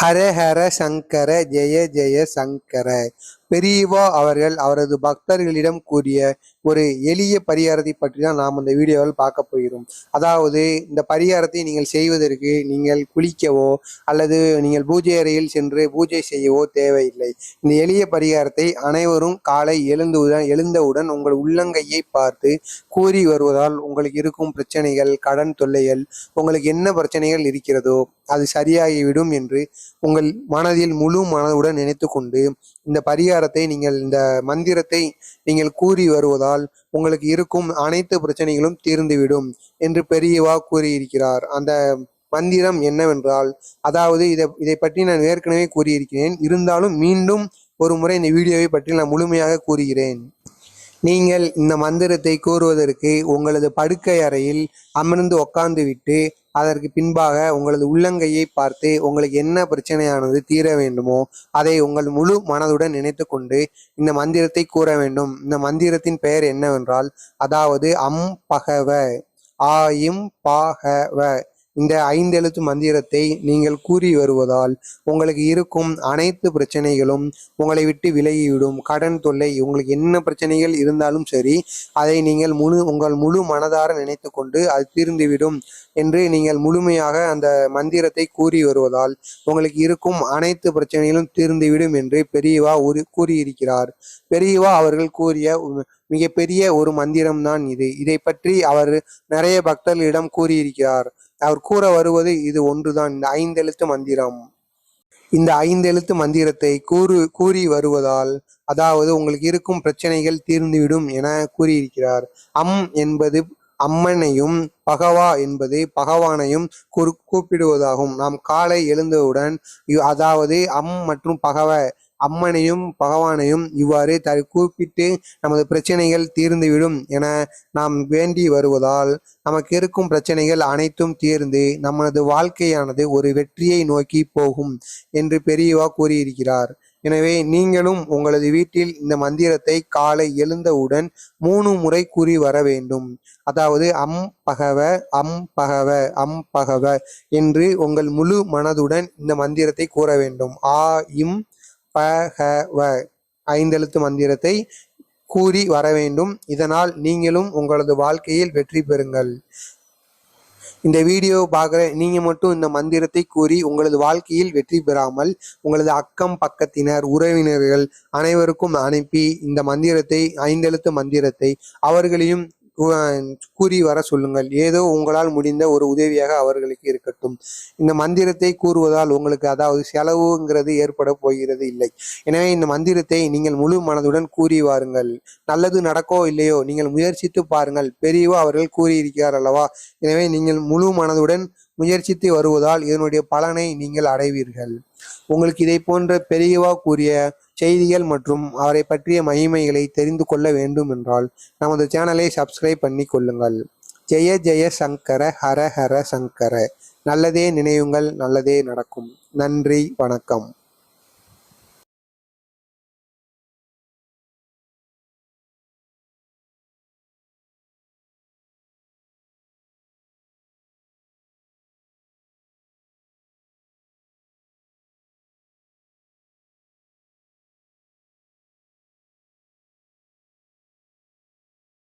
ஹர ஹர சங்கர ஜெய ஜெய சங்கர. பெரியவா அவர்கள் அவரது பக்தர்களிடம் கூறிய ஒரு எளிய பரிகாரத்தை பற்றி தான் நாம் இந்த வீடியோவில் பார்க்க போகிறோம். அதாவது இந்த பரிகாரத்தை நீங்கள் செய்வதற்கு நீங்கள் குளிக்கவோ அல்லது நீங்கள் பூஜை அறையில் சென்று பூஜை செய்யவோ தேவையில்லை. இந்த எளிய பரிகாரத்தை அனைவரும் காலை எழுந்தவுடன் எழுந்தவுடன் உங்கள் உள்ளங்கையை பார்த்து கூறி வருவதால் உங்களுக்கு இருக்கும் பிரச்சனைகள் கடன் தொல்லைகள் உங்களுக்கு என்ன பிரச்சனைகள் இருக்கிறதோ அது சரியாகிவிடும் என்று உங்கள் மனதில் முழு மனதுடன் நினைத்து கொண்டு இந்த பரிகாரத்தை நீங்கள் இந்த மந்திரத்தை நீங்கள் கூறி வருவதால் உங்களுக்கு இருக்கும் அனைத்து பிரச்சனைகளும் தீர்ந்துவிடும் என்று பெரியவா கூறியிருக்கிறார். அந்த மந்திரம் என்னவென்றால் அதாவது இதை இதை பற்றி நான் ஏற்கனவே கூறியிருக்கிறேன். இருந்தாலும் மீண்டும் ஒரு முறை இந்த வீடியோவை பற்றி நான் முழுமையாக கூறுகிறேன். நீங்கள் இந்த மந்திரத்தை கூறுவதற்கு உங்களது படுக்கை அறையில் அமர்ந்து உட்கார்ந்து விட்டு அதற்கு பின்பாக உங்களது உள்ளங்கையை பார்த்து உங்களுக்கு என்ன பிரச்சனையானது தீர வேண்டுமோ அதை உங்கள் முழு மனதுடன் நினைத்து கொண்டு இந்த மந்திரத்தை கூற வேண்டும். இந்த மந்திரத்தின் பெயர் என்னவென்றால் அதாவது அம் பகவ ஆயும் பாகவ இந்த ஐந்தெழுத்து மந்திரத்தை நீங்கள் கூறி வருவதால் உங்களுக்கு இருக்கும் அனைத்து பிரச்சனைகளும் உங்களை விட்டு விலகிவிடும். கடன் தொல்லை உங்களுக்கு என்ன பிரச்சனைகள் இருந்தாலும் சரி அதை நீங்கள் முழு உங்கள் முழு மனதார நினைத்து கொண்டு அது தீர்ந்துவிடும் என்று நீங்கள் முழுமையாக அந்த மந்திரத்தை கூறி வருவதால் உங்களுக்கு இருக்கும் அனைத்து பிரச்சனைகளும் தீர்ந்துவிடும் என்று பெரியவா ஒரு கூறியிருக்கிறார். பெரியவா அவர்கள் கூறிய மிகப்பெரிய ஒரு மந்திரம்தான் இது. இதை பற்றி அவர் நிறைய பக்தர்களிடம் கூறியிருக்கிறார். அவர் கூற வருவது இது ஒன்றுதான். இந்த ஐந்தெழுத்து மந்திரம். இந்த ஐந்தெழுத்து மந்திரத்தை கூறு கூறி வருவதால் அதாவது உங்களுக்கு இருக்கும் பிரச்சனைகள் தீர்ந்துவிடும் என கூறியிருக்கிறார். அம் என்பது அம்மனையும் பகவா என்பது பகவானையும் கூப்பிடுவதாகும். நாம் காலை எழுந்தவுடன் அதாவது அம் மற்றும் பகவ அம்மனையும் பகவானையும் இவ்வாறு த கூப்பிட்டு நமது பிரச்சனைகள் தீர்ந்துவிடும் என நாம் வேண்டி வருவதால் நமக்கு இருக்கும் பிரச்சனைகள் அனைத்தும் தீர்ந்து நமது வாழ்க்கையானது ஒரு வெற்றியை நோக்கி போகும் என்று பெரியவா கூறியிருக்கிறார். எனவே நீங்களும் உங்களது வீட்டில் இந்த மந்திரத்தை காலை எழுந்தவுடன் மூணு முறை கூறி வர வேண்டும். அதாவது அம் பகவ அம் பகவ அம் பகவ என்று உங்கள் முழு மனதுடன் இந்த மந்திரத்தை கூற வேண்டும். ஆ இம் ப ஹ வ ஐந்தெழுத்து மந்திரத்தை கூறி வர வேண்டும். இதனால் நீங்களும் உங்களது வாழ்க்கையில் வெற்றி பெறுங்கள். இந்த வீடியோ பார்க்குற நீங்கள் மட்டும் இந்த மந்திரத்தை கூறி உங்களது வாழ்க்கையில் வெற்றி பெறாமல் உங்களது அக்கம் பக்கத்தினர் உறவினர்கள் அனைவருக்கும் அனுப்பி இந்த மந்திரத்தை ஐந்தெழுத்து மந்திரத்தை அவர்களையும் கூறி வர சொல்லுங்கள். ஏதோ உங்களால் முடிந்த ஒரு உதவியாக அவர்களுக்கு இருக்கட்டும். இந்த மந்திரத்தை கூறுவதால் உங்களுக்கு அதாவது செலவுங்கிறது ஏற்பட போகிறது இல்லை. எனவே இந்த மந்திரத்தை நீங்கள் முழு மனதுடன் கூறி வாருங்கள். நல்லது நடக்கோ இல்லையோ நீங்கள் முயற்சித்து பாருங்கள். பெரியவோ அவர்கள் கூறியிருக்கிறார் அல்லவா? எனவே நீங்கள் முழு மனதுடன் முயற்சித்து வருவதால் இதனுடைய பலனை நீங்கள் அடைவீர்கள். உங்களுக்கு இதை போன்ற பெரியவா கூறிய செய்திகள் மற்றும் அவரை பற்றிய மகிமைகளை தெரிந்து கொள்ள வேண்டும் என்றால் நமது சேனலை சப்ஸ்கிரைப் பண்ணி கொள்ளுங்கள். ஜெய ஜெய சங்கர ஹர ஹர சங்கர. நல்லதே நினையுங்கள் நல்லதே நடக்கும். நன்றி வணக்கம்.